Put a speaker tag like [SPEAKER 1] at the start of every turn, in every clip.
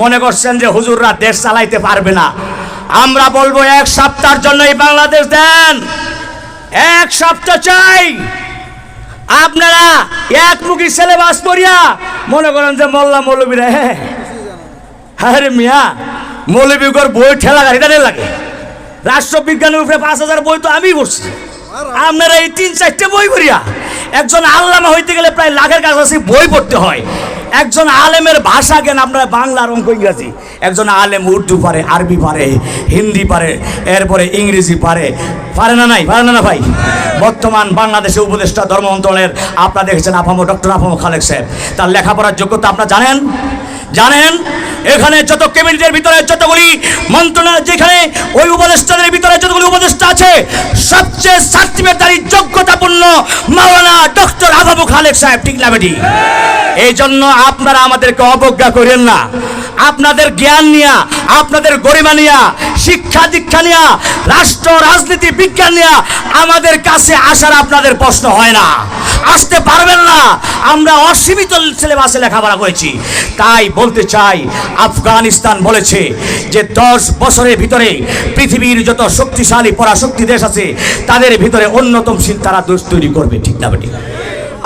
[SPEAKER 1] মনে করছেন যে হুজুররা দেশ চালাইতে পারবে না। আমরা বলব এক সপ্তাহের জন্য এই বাংলাদেশ দেন। এক সপ্তাহ চাই। আপনারা এক মুখী সিলেবাস করিয়া মনে করেন যে মোল্লা মৌলবীরা হ্যাঁ আরে মিয়া, মৌলবীগর বই ঠেলা গাড়ি দাঁড়িয়ে লাগে। রাষ্ট্রবিজ্ঞানের উপরে পাঁচ হাজার বই তো আমি করছি আপনারা এই তিন চারটে বই করিয়া একজন আল্লামা হইতে গেলে প্রায় লাখের কাছাকাছি বই পড়তে হয়। একজন আলেমের ভাষা জ্ঞান আপনারা বাংলার অঙ্ক ইংরাজি। একজন আলেম উর্দু পারে, আরবি পারে, হিন্দি পারে, এরপরে ইংরেজি পারে। পারে না নাই? পারে না না ভাই? বর্তমান বাংলাদেশে উপদেষ্টা ধর্ম মন্ত্রণের আপনারা দেখেছেন আপামো, ডক্টর আপামো খালেক সাহেব। তার লেখাপড়ার যোগ্যতা আপনারা জানেন? জানেন? এখানে যত ক্যাবিনেটের ভিতরে যতগুলি মন্ত্রণালয়, যেখানে ওই উপদেষ্টাদের ভিতরে যতগুলি উপদেষ্টা আছে, সবচেয়ে সার্টিফিকেটারি যোগ্যতাপূর্ণ মাওলানা ডক্টর আবাবু খালেক সাহেব, ঠিক না বেটি? এই জন্য আপনারা আমাদেরকে অবজ্ঞা করেন না। আপনাদের জ্ঞান নিয়া, আপনাদের গরিমা নিয়া, শিক্ষা দীক্ষা নিয়া, রাষ্ট্র, রাজনীতি, বিজ্ঞান নিয়া আমাদের কাছে আসার আপনাদের প্রশ্ন হয় না। আসতে পারবেন না। আমরা অসীমিত সিলেবাসে লেখাপড়া করেছি। তাই বলতে চাই, আফগানিস্তান বলেছে যে দশ বছরের ভিতরে পৃথিবীর যত শক্তিশালী পরাশক্তি দেশ আছে, তাদের ভিতরে অন্যতমশীল তারা দোষ তৈরি করবে, ঠিক না বেটি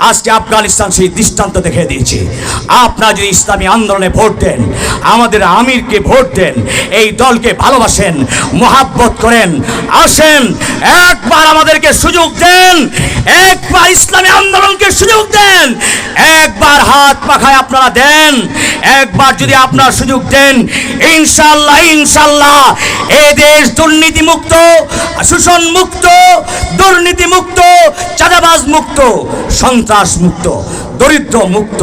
[SPEAKER 1] আজকে আফগানিস্তান সেই দৃষ্টান্ত দেখে দিয়েছে। আপনারা যদি ইসলামী আন্দোলনে ভোট দেন, আমাদের আমিরকে ভোট দেন, এই দলকে ভালোবাসেন, মোহাব্বত করেন, আসেন, একবার আমাদেরকে সুযোগ দেন, একবার ইসলামী আন্দোলনকে সুযোগ দেন, একবার হাত পাখায় আপনারা দেন, একবার যদি আপনারা সুযোগ দেন ইনশাল্লাহ ইনশাল্লাহ এ দেশ দুর্নীতি মুক্ত শোষণ মুক্ত দুর্নীতি মুক্ত চাঁদাবাজ মুক্ত, সন্ত্রাস মুক্ত, দরিদ্র মুক্ত,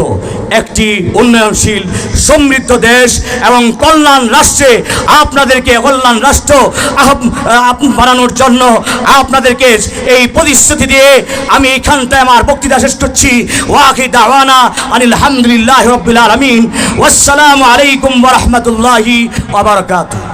[SPEAKER 1] একটি উন্নয়নশীল, সমৃদ্ধ দেশ এবং কল্যাণ রাষ্ট্রে আপনাদেরকে কল্যাণ রাষ্ট্র বানানোর জন্য আপনাদেরকে এই প্রতিশ্রুতি দিয়ে আমি এইখানটায় আমার বক্তৃতা শেষ করছি। ওয়াকি দাওয়ানা আনিল হামদুলিল্লাহ রব্বিল আলামিন। ওয়াসসালামু আলাইকুম রাহমাতুল্লাহি ওয়া বারাকাতুহু।